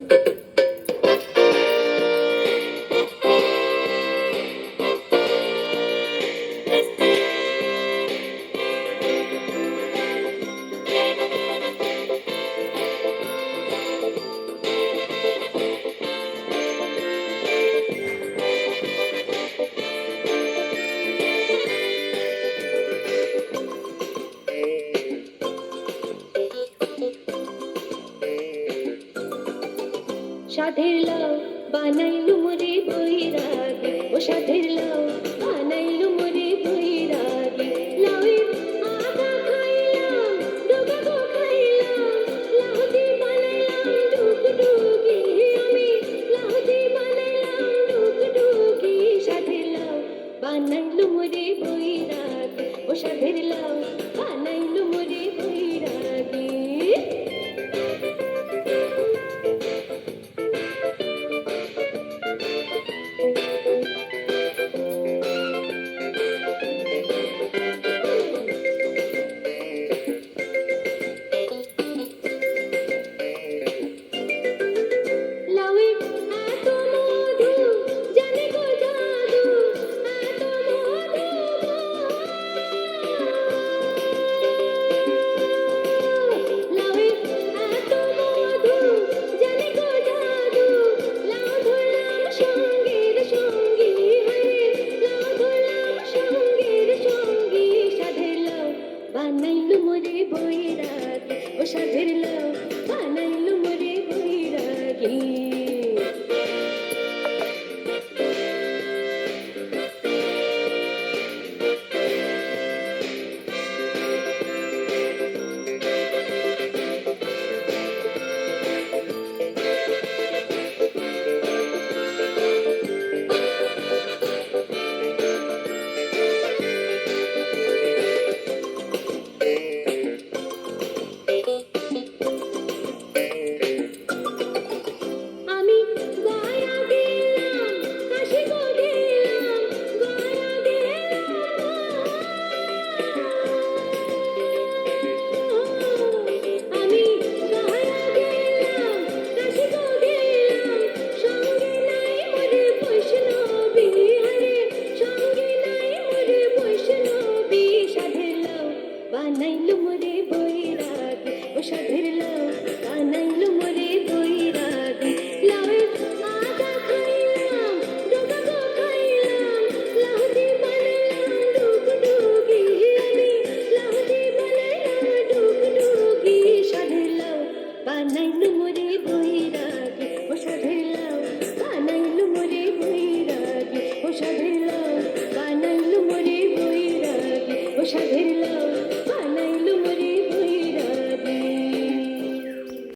you সাধের লাউ বানাইলুম রে বৈরাগ। ও সাধের লাউ বানাইলুম সাথে